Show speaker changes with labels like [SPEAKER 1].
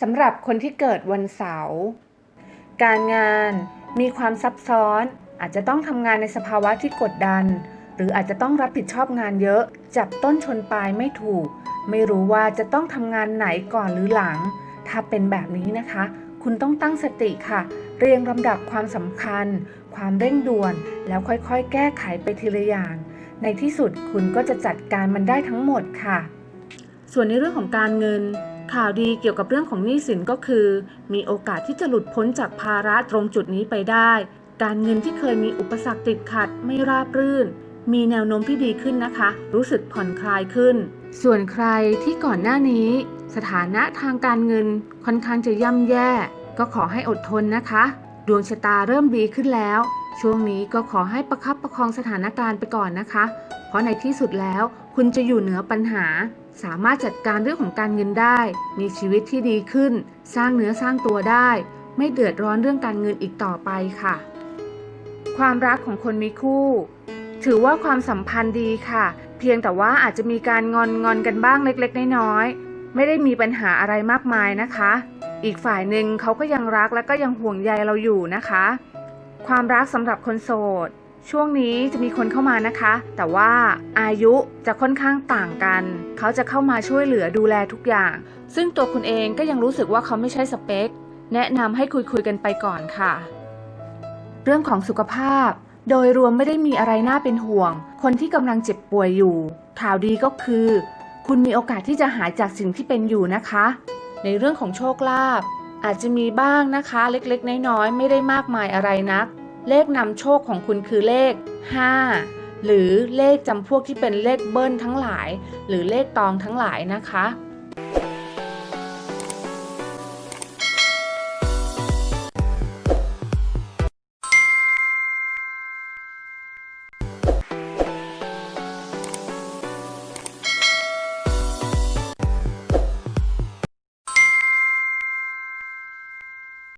[SPEAKER 1] สำหรับคนที่เกิดวันเสาร์ การงานมีความซับซ้อน อาจจะต้องทำงานในสภาวะที่กดดัน หรืออาจจะต้องรับผิดชอบงานเยอะ จับต้นชนปลายไม่ถูก ไม่รู้ว่าจะต้องทำงานไหนก่อนหรือหลัง ถ้าเป็นแบบนี้นะคะ คุณต้องตั้งสติค่ะ เรียงลำดับความสำคัญ ความเร่งด่วน แล้วค่อยๆ แก้ไขไปทีละอย่าง ในที่สุดคุณก็จะจัดการมันได้ทั้งหมดค่ะ ส่วนในเรื่องของการเงิน ข่าวดีเกี่ยวกับเรื่องของหนี้สินก็คือ มีโอกาสที่จะหลุดพ้นจากภาระตรงจุดนี้ไปได้ การเงินที่เคยมีอุปสรรคติดขัดไม่ราบรื่น มีแนวโน้มที่ดีขึ้นนะคะ รู้สึกผ่อนคลายขึ้น ส่วนใครที่ก่อนหน้านี้ สถานะทางการเงินค่อนข้างจะย่ำแย่ ก็ขอให้อดทนนะคะ ดวงชะตาเริ่มดีขึ้นแล้ว ช่วงนี้ก็ขอให้ประคับประคองสถานการณ์ไปก่อนนะคะ เพราะในที่สุดแล้วคุณจะอยู่เหนือปัญหา สามารถจัดการเรื่องของการเงินได้ มีชีวิตที่ดีขึ้น สร้างเนื้อสร้างตัวได้ ไม่เดือดร้อนเรื่องการเงินอีกต่อไปค่ะ ความรักของคนมีคู่ ถือว่าความสัมพันธ์ดีค่ะ เพียงแต่ว่าอาจจะมีการงอนงอนกันบ้างเล็ก ๆ น้อยๆไม่ได้มีปัญหาอะไรมากมายนะคะ อีกฝ่ายหนึ่งเขาก็ยังรักและก็ยังห่วงใยเราอยู่นะคะ ความรักสำหรับคนโสด ช่วงนี้จะมีคนเข้ามานะคะ แต่ว่าอายุจะค่อนข้างต่างกัน เขาจะเข้ามาช่วยเหลือดูแลทุกอย่าง ซึ่งตัวคุณเองก็ยังรู้สึกว่าเขาไม่ใช่สเปค แนะนำให้คุยคุยกันไปก่อนค่ะ เรื่องของสุขภาพ โดยรวมไม่ได้มีอะไรน่าเป็นห่วง คนที่กำลังเจ็บป่วยอยู่ ข่าวดีก็คือ คุณมีโอกาสที่จะหายจากสิ่งที่เป็นอยู่นะคะ ในเรื่องของโชคลาภอาจจะมีบ้างนะคะ เล็กๆ น้อยๆ ไม่ได้มากมายอะไรนัก เลขนำโชคของคุณคือเลข 5 หรือเลขจำพวกที่เป็นเลขเบิ้ลทั้งหลาย หรือเลขตองทั้งหลายนะคะ